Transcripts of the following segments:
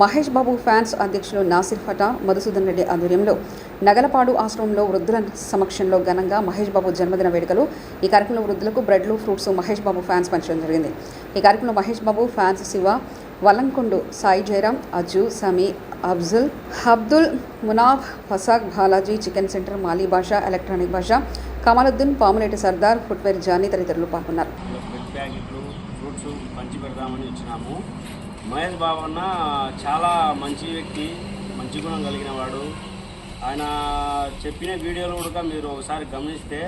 Mahesh Babu fans అధ్యక్షులు నాసిర్ ఫటా మధుసూదన్ రెడ్డి ఆధ్వర్యంలో నగలపాడు ఆశ్రమంలో వృద్ధుల సమక్షంలో ఘనంగా మహేష్ బాబు జన్మదిన వేడుకలు ఈ కార్యక్రమంలో వృద్ధులకు బ్రెడ్లు ఫ్రూట్స్ మహేష్ బాబు ఫ్యాన్స్ పంచడం జరిగింది. ఈ కార్యక్రమంలో Mahesh Babu fans Shiva వలంకొండు Sai Jayaram Aju Sami Abdul Abdul Munaf Fasak Balaji chicken centre Mali Basha electronic Basha Kamaluddin Pamuleti Sardar footwear Jani తదితరులు పాల్గొన్నారు. మహేష్ బాబు అన్న చాలా మంచి వ్యక్తి మంచి గుణం కలిగిన వాడు. ఆయన చెప్పిన వీడియోలు కూడా మీరు ఒకసారి గమనిస్తే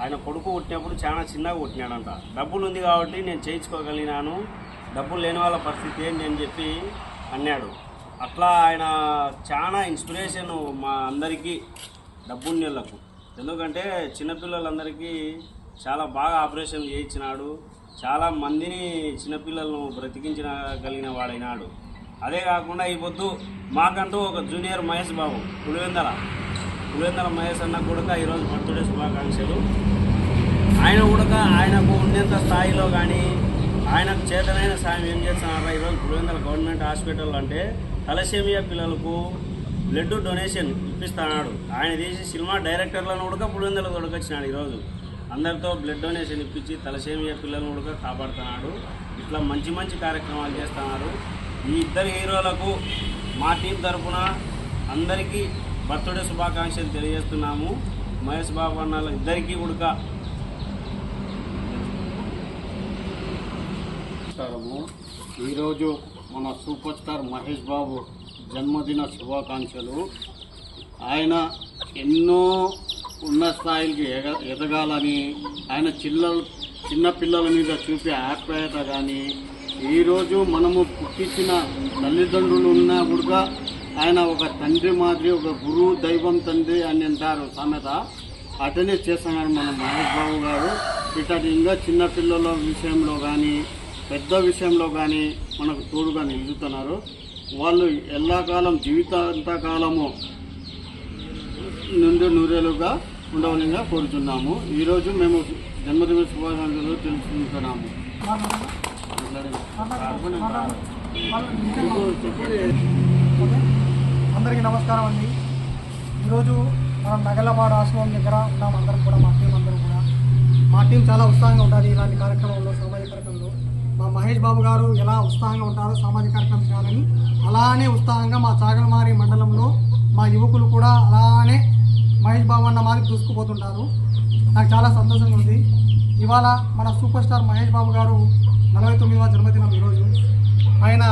ఆయన కొడుకు కొట్టినప్పుడు చాలా చిన్నగా కొట్టినాడంట డబ్బులు ఉంది కాబట్టి నేను చేయించుకోగలిగినాను డబ్బులు లేని వాళ్ళ పరిస్థితి ఏంటి అని చెప్పి అన్నాడు. అట్లా ఆయన చాలా ఇన్స్పిరేషన్ మా అందరికీ డబ్బున్నోళ్ళకు. ఎందుకంటే చిన్నపిల్లలందరికీ చాలా బాగా ఆపరేషన్ చేయించినాడు. చాలా మందిని చిన్నపిల్లలను బ్రతికించిన కలిగిన వాడైనాడు. అదే కాకుండా ఈ పొద్దు మాకంటూ ఒక జూనియర్ మహేష్ బాబు పులివెందల. పులివెందల మహేష్ అన్న కూడా ఈరోజు బర్త్డే శుభాకాంక్షలు. ఆయన కూడా ఆయనకు ఉన్నంత స్థాయిలో కానీ ఆయనకు చేతనైన సాయం ఏం చేస్తున్నారా ఈరోజు పులివెందల గవర్నమెంట్ హాస్పిటల్ అంటే తలసేమియా పిల్లలకు బ్లడ్ డొనేషన్ ఇప్పిస్తున్నాడు. ఆయన తీసి సినిమా డైరెక్టర్లను కూడా పులివెందల దొరకొచ్చినాడు ఈరోజు. అందరితో బ్లడ్ డొనేషన్ ఇప్పించి తలసేమియా పిల్లలను కూడా కాపాడుతున్నాడు. ఇట్లా మంచి మంచి కార్యక్రమాలు చేస్తున్నారు. ఈ ఇద్దరు హీరోలకు మా టీం తరఫున అందరికీ బర్త్డే శుభాకాంక్షలు తెలియజేస్తున్నాము. మహేష్ బాబు అన్న ఇద్దరికీ ఉడక. నమస్కారము. ఈరోజు మన సూపర్ స్టార్ మహేష్ బాబు జన్మదిన శుభాకాంక్షలు. ఆయన ఎన్నో ఉన్న స్థాయికి ఎగ ఎదగాలని ఆయన చిల్ల చిన్నపిల్లల మీద చూపే ఆప్యాయత కానీ ఈరోజు మనము పుట్టించిన తల్లిదండ్రులు ఉన్నా కూడా ఆయన ఒక తండ్రి మాదిరి ఒక గురువు దైవం తండ్రి అని అంటారు సామెత. అటనే చేస్తున్నాడు మన మహేష్ బాబు గారు. ఇటు ఇంకా చిన్నపిల్లల విషయంలో కానీ పెద్ద విషయంలో కానీ మనకు తోడుగా నిలుచుతున్నారు వాళ్ళు ఎల్లాకాలం జీవితాంతకాలము నుండి నూరేలుగా ఉండవలంగా కోరుతున్నాము. ఈరోజు మేము జన్మదిన శుభాకాంక్షలు తెలుసుకుంటున్నాము. అందరికీ నమస్కారం అండి. ఈరోజు మనం నగలపాడు ఆశ్రమం దగ్గర ఉన్నాం అందరం కూడా మా టీం అందరం కూడా. మా టీం చాలా ఉత్సాహంగా ఉంటుంది ఇలాంటి కార్యక్రమంలో సామాజిక కార్యక్రమంలో. మా మహేష్ బాబు గారు ఎలా ఉత్సాహంగా ఉంటారో సామాజిక కార్యక్రమం చేయాలని అలానే ఉత్సాహంగా మా చాగలమారి మండలంలో మా యువకులు కూడా బాబు చూసుకుపోతుంటారు. నాకు చాలా సంతోషంగా ఉంది. ఇవాళ మన సూపర్ స్టార్ మహేష్ బాబు గారు నలభై తొమ్మిదవ జన్మదినం ఈరోజు. ఆయన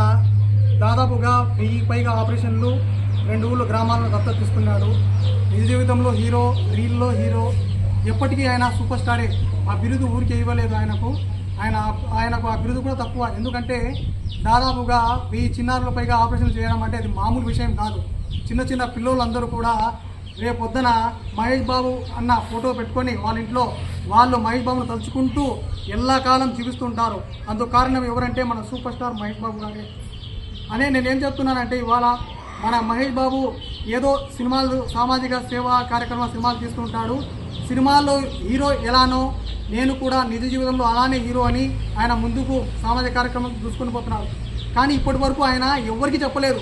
దాదాపుగా వెయ్యి పైగా ఆపరేషన్లు రెండు ఊళ్ళో గ్రామాలను దత్తత తీసుకున్నాడు. నిజ జీవితంలో హీరో రీల్లో హీరో. ఎప్పటికీ ఆయన సూపర్ స్టారే. ఆ బిరుదు ఊరికి ఇవ్వలేదు ఆయనకు. ఆయన ఆయనకు ఆ బిరుదు కూడా తక్కువ. ఎందుకంటే దాదాపుగా వెయ్యి చిన్నారుల పైగా ఆపరేషన్ చేయడం అంటే అది మామూలు విషయం కాదు. చిన్న చిన్న పిల్లలందరూ కూడా రేపొద్దున మహేష్ బాబు అన్న ఫోటో పెట్టుకొని వాళ్ళ ఇంట్లో వాళ్ళు మహేష్ బాబును తలుచుకుంటూ ఎల్లకాలం జీవిస్తుంటారు. అందుకు కారణం ఎవరంటే మన సూపర్ స్టార్ మహేష్ బాబు గారే. అనే నేనేం చెప్తున్నానంటే ఇవాళ మన మహేష్ బాబు ఏదో సినిమాలు సామాజిక సేవా కార్యక్రమ సినిమాలు తీస్తుంటాడు. సినిమాల్లో హీరో ఎలానో నేను కూడా నిజ జీవితంలో అలానే హీరో అని ఆయన ముందుకు సామాజిక కార్యక్రమం చూసుకుని పోతున్నాడు కానీ ఇప్పటి వరకు ఆయన ఎవరికి చెప్పలేదు.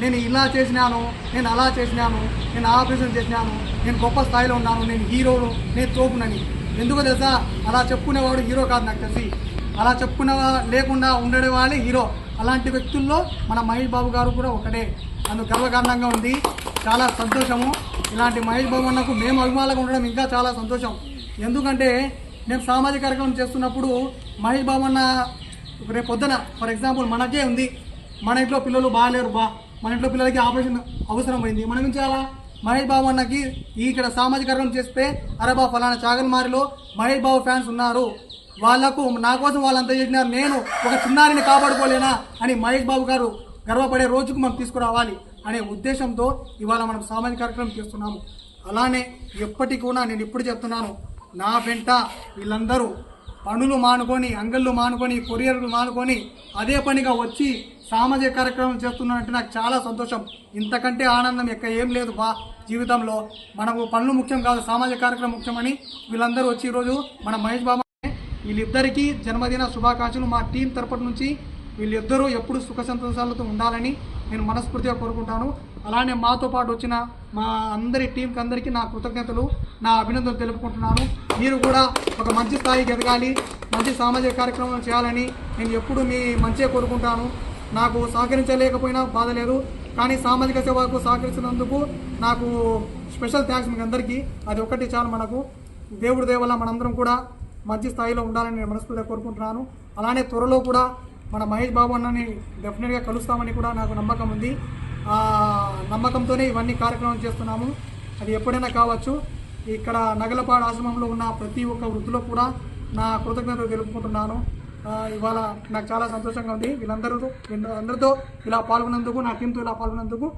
నేను ఇలా చేసినాను నేను అలా చేసినాను నేను ఆపరేషన్ చేసినాను నేను గొప్ప స్థాయిలో ఉన్నాను నేను హీరోను నేను తోపునని. ఎందుకో తెలుసా? అలా చెప్పుకునేవాడు హీరో కాదు నాకు తెలిసి. అలా చెప్పుకునే లేకుండా ఉండడే వాళ్ళే హీరో. అలాంటి వ్యక్తుల్లో మన మహేష్ బాబు గారు కూడా ఒకటే. అందుకు గర్వకారణంగా ఉంది. చాలా సంతోషము. ఇలాంటి మహేష్ బాబు అన్నకు మేము అభిమానులుగా ఉండడం ఇంకా చాలా సంతోషం. ఎందుకంటే నేను సామాజిక కార్యక్రమం చేస్తున్నప్పుడు మహేష్ బాబు అన్న రేపు పొద్దున ఫర్ ఎగ్జాంపుల్ మనకే ఉంది. మన ఇంట్లో పిల్లలు బాగాలేరు బా. మన ఇంట్లో పిల్లలకి ఆపరేషన్ అవసరమైంది. మనం ఏం చేయాలా? మహేష్ బాబు అన్నకి ఇక్కడ సామాజిక కార్యక్రమం చేస్తే అరబా ఫలానా చాగల్మారిలో మహేష్ బాబు ఫ్యాన్స్ ఉన్నారు. వాళ్ళకు నా కోసం వాళ్ళంతా చేసినారు. నేను ఒక చిన్నారిని కాపాడుకోలేనా అని మహేష్ బాబు గారు గర్వపడే రోజుకు మనం తీసుకురావాలి అనే ఉద్దేశంతో ఇవాళ మనం సామాజిక కార్యక్రమం చేస్తున్నాము. అలానే ఎప్పటికి కూడా నేను ఇప్పుడు చెప్తున్నాను నా వెంట వీళ్ళందరూ పనులు మానుకొని అంగళ్ళు మానుకొని కొరియర్లు మానుకొని అదే పనిగా వచ్చి సామాజిక కార్యక్రమం చేస్తున్నానంటే నాకు చాలా సంతోషం. ఇంతకంటే ఆనందం ఎక్క ఏం లేదు బా జీవితంలో. మనకు పనులు ముఖ్యం కాదు సామాజిక కార్యక్రమం ముఖ్యమని వీళ్ళందరూ వచ్చి ఈరోజు మన మహేష్ బాబు వీళ్ళిద్దరికీ జన్మదిన శుభాకాంక్షలు మా టీం తరపు నుంచి వీళ్ళిద్దరూ ఎప్పుడు సుఖ సంతోషాలతో ఉండాలని నేను మనస్ఫూర్తిగా కోరుకుంటాను. అలానే మాతో పాటు వచ్చిన మా అందరి టీంకి అందరికీ నా కృతజ్ఞతలు నా అభినందనలు తెలుపుకుంటున్నాను. మీరు కూడా ఒక మంచి స్థాయికి ఎదగాలి మంచి సామాజిక కార్యక్రమాలు చేయాలని నేను ఎప్పుడు మీ మంచిగా కోరుకుంటాను. నాకు సహకరించలేకపోయినా బాధ లేదు. కానీ సామాజిక సేవకు సహకరించినందుకు నాకు స్పెషల్ థ్యాంక్స్ మీకు అందరికీ. అది ఒకటి చాలు మనకు. దేవుడి దేవల్ల మనందరం కూడా మంచి స్థాయిలో ఉండాలని నేను మనస్ఫూర్తిగా కోరుకుంటున్నాను. అలానే త్వరలో కూడా మన మహేష్ బాబు అన్నని డెఫినెట్గా కలుస్తామని కూడా నాకు నమ్మకం ఉంది. ఆ నమ్మకంతోనే ఇవన్నీ కార్యక్రమం చేస్తున్నాము. అది ఎప్పుడైనా కావచ్చు. ఇక్కడ నగలపాడు ఆశ్రమంలో ఉన్న ప్రతి ఒక్క వృద్ధిలో కూడా నా కృతజ్ఞతలు తెలుపుకుంటున్నాను. ఇవాళ నాకు చాలా సంతోషంగా ఉంది. వీళ్ళందరూ అందరితో ఇలా పాల్గొన్నందుకు నా టీంతో ఇలా పాల్గొన్నందుకు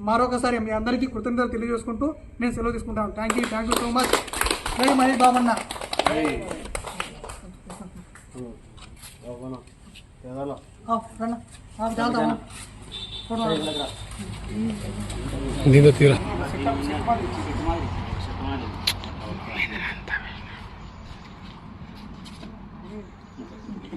మరొకసారి మీ అందరికీ కృతజ్ఞతలు తెలియజేసుకుంటూ నేను సెలవు తీసుకుంటాను. Thank you thank you so much Jai Mahesh బాబన్న ఆ,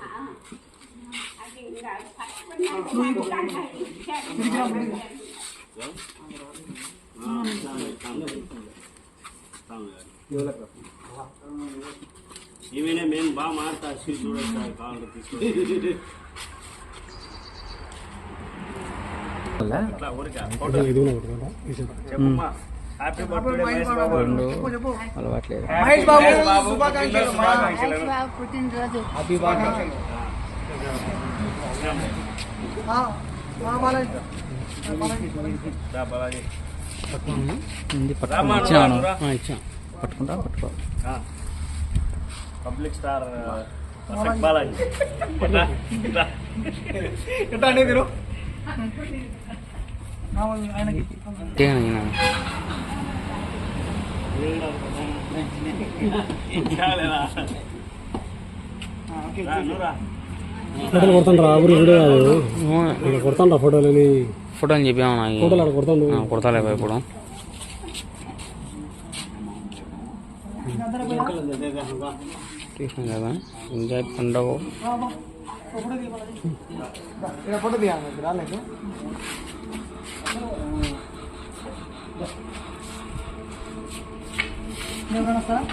ఆ, చాలా బాగుంది. ఫోటో రండి. రాబోయ్. రా, రా పెద్దనా, నువ్వు చేద్దాం, రాబోయ్. రాబోయ్, నువ్వు తీసుకో, పోయి. ఆ, మనం చూద్దాం. ఏమైనా మేము బాగా మారుతా అశ్విన్ చూడొచ్చు కావాలంటే తీసుకుంటే అట్లా ఊరికే ఫోటో చెప్పమ్మా అలవాట్లేదు. మహేష్ బాబు పుట్టినరోజు. ఇచ్చాను. ఇచ్చాను. పట్టుకుంటా పట్టుకో. Public star perfect Balaji. ఎట్లా అండి ఫోటోలు కొడతాండ్రా ఊరు వీడియో కాదు ఇక్కడ కొడతాండ్రా ఫోటోలని ఫోటో అని చెప్పాము ఫోటోలు ఆడ కొడతాండు కొడతాలే ఇప్పుడు తీసాం కదా ఎంజాయ్ పండగ ఫోటో తీయాలి రాలేదు ano, uh, sa?